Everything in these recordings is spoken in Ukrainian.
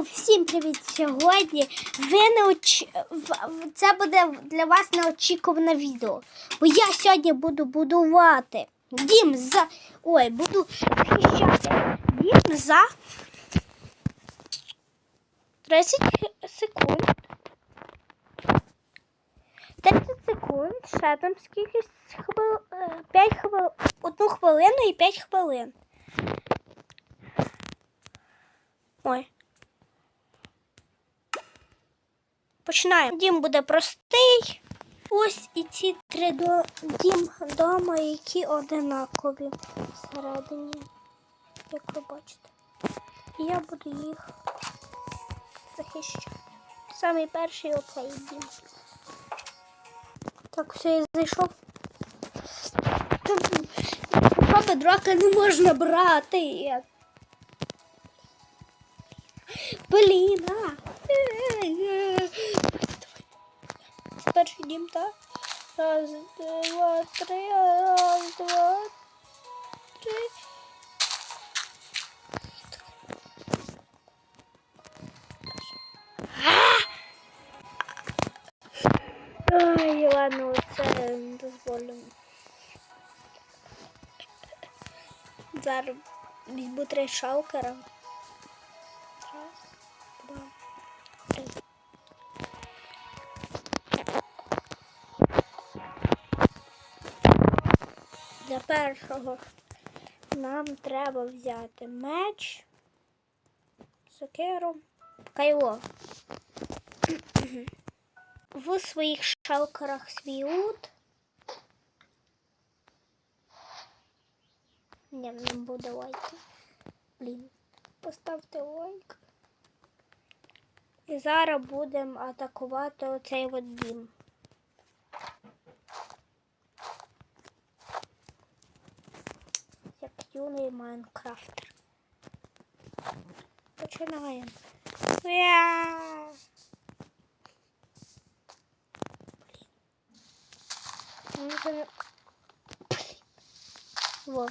Всім привіт! Сьогодні ви не оч... це буде для вас неочікуване відео. Бо я сьогодні буду будувати дім за. Ой, буду захищати дім за 30 секунд. 30 секунд, ще там скільки хвил... 5 хвилин, одну хвилину і 5 хвилин. Ой. Починаємо. Дім буде простий. Ось і ці три до... дім дома, які одинакові всередині, як ви бачите. І я буду їх захищати. Самий перший оцей дім. Так, все, я зайшов. Папа драка не можна брати. Блін, а. Перший дім, так? Раз, два, три, раз, два, три. Ай, ладно, це не дозволено. Зараз візьму три шалкера. Для першого нам треба взяти меч, сокиру, кайло. В своїх шалкерах свій ут. Ні, не буде лайки. Блін, поставте лайк. І зараз будемо атакувати оцей от дім. юний Майнкрафтер. Починаємо. Я! Блін. Ну, це не- Блін. Во.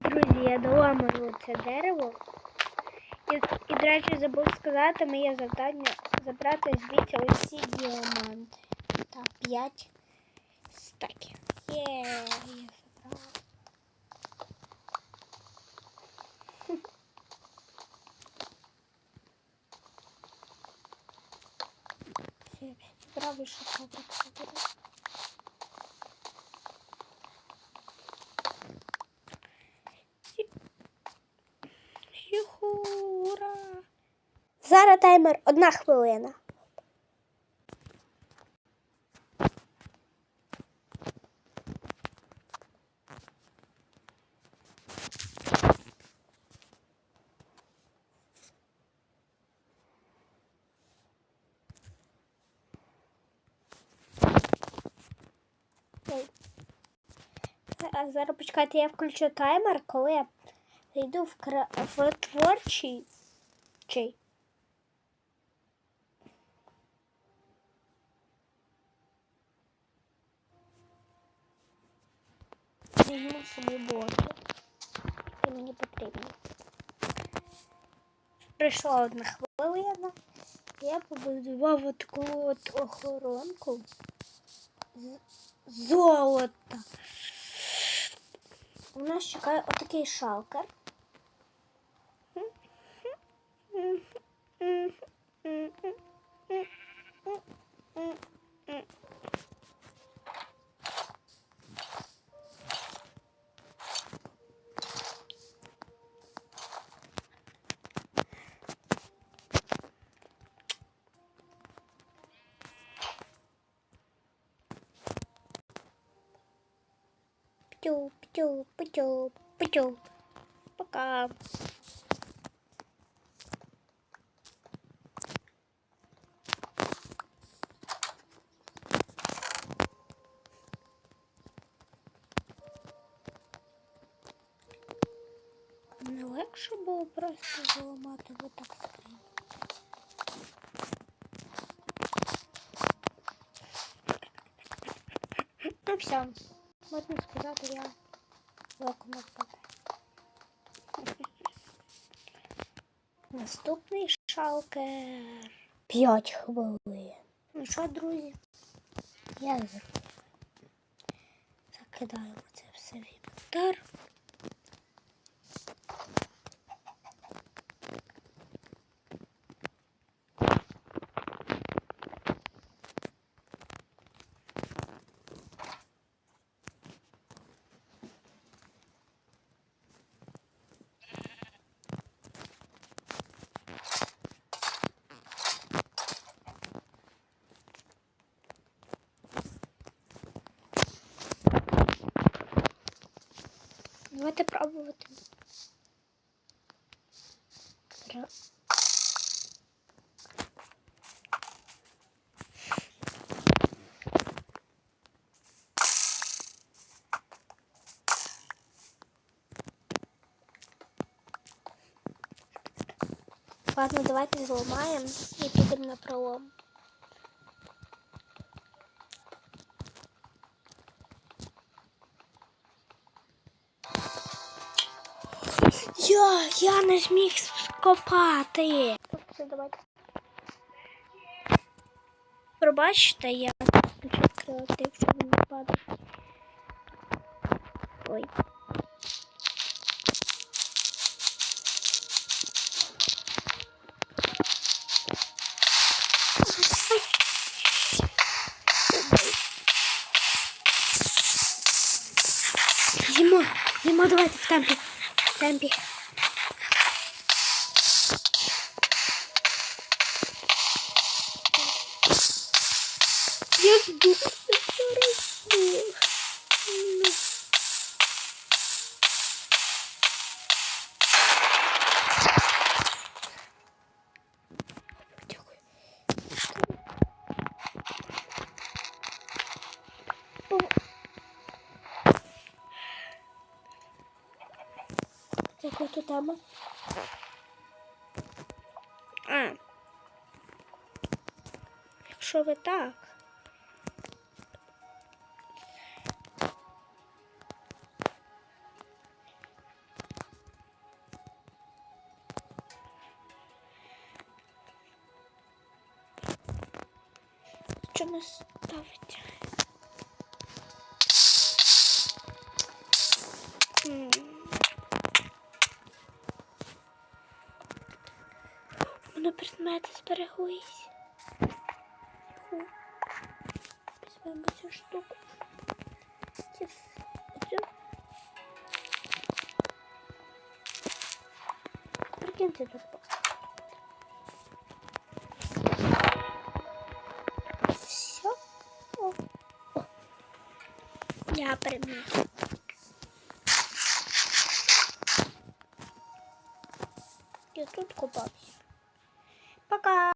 Друзі, я доламаю це дерево. І, і, до речі, забув сказати, моє завдання забрати звідси усі діаманти. Так, 5 стаків. Є, я забрала. Все, забрав і шоколад Таймер одна хвилина. А зараз почекайте, я включу таймер, коли я зайду в, кра... в творчий. Візьму собі блоки. Це мені потрібно. Прийшла одна хвилина. Я побудував таку от охоронку з. У нас чекає отакий шалкер. Птю, птю, птю, птю. Пока. Не легше було просто заламати отак скринь. Ну все, можна сказати, я так. Наступний шалкер. П'ять хвилин. Ну що, друзі? Я. Закидаємо це все в інвентар. Давайте пробувати. Ра- Ладно, давайте зламаємо і підемо на пролом. Я, я не зміг скопати. Давайте. Пробачте, я включив креатив, щоб він не падав. Ой. Їмо, їмо, давайте в темпі. В темпі. Я жду. Я зараз жду. Ну. Дякую. О. Яка тут тема? А. Якщо ви так. Що ставить? Воно предмети збереглись. Візьмемо цю штуку. Прикиньте тут Я переміг. Я тут купався.